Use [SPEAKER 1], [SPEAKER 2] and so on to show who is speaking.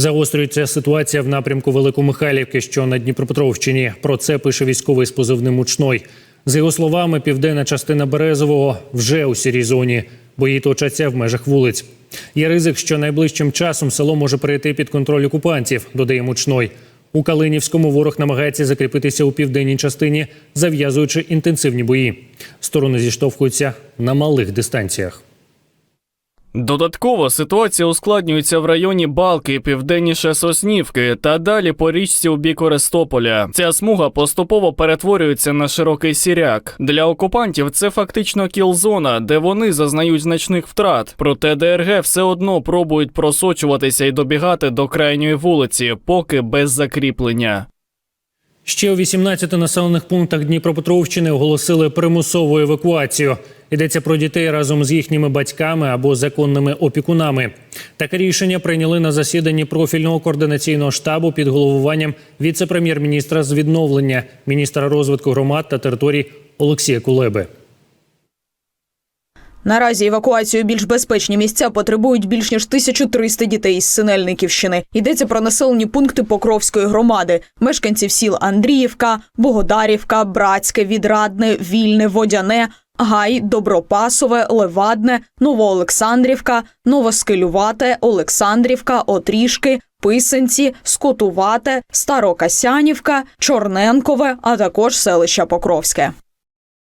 [SPEAKER 1] Загострюється ситуація в напрямку Великомихайлівки, що на Дніпропетровщині. Про це пише військовий з позивним «Учной». За його словами, південна частина Березового вже у сірій зоні. Бої точаться в межах вулиць. Є ризик, що найближчим часом село може перейти під контроль окупантів, додає Мучной. У Калинівському ворог намагається закріпитися у південній частині, зав'язуючи інтенсивні бої. Сторони зіштовхуються на малих дистанціях.
[SPEAKER 2] Додатково ситуація ускладнюється в районі Балки, південніше Соснівки та далі по річці у бік Орестополя. Ця смуга поступово перетворюється на широкий сіряк. Для окупантів це фактично кіл-зона, де вони зазнають значних втрат. Проте ДРГ все одно пробують просочуватися і добігати до крайньої вулиці, поки без закріплення.
[SPEAKER 1] Ще у 18 населених пунктах Дніпропетровщини оголосили примусову евакуацію. Йдеться про дітей разом з їхніми батьками або законними опікунами. Таке рішення прийняли на засіданні профільного координаційного штабу під головуванням віце-прем'єр-міністра з відновлення, міністра розвитку громад та територій Олексія Кулеби.
[SPEAKER 3] Наразі евакуацію більш безпечні місця потребують більш ніж 1300 дітей із Синельниківщини. Йдеться про населені пункти Покровської громади, мешканців сіл Андріївка, Богодарівка, Братське, Відрадне, Вільне, Водяне, Гай, Добропасове, Левадне, Новоолександрівка, Новоскелювате, Олександрівка, Отрішки, Писанці, Скотувате, Старокасянівка, Чорненкове, а також селище Покровське.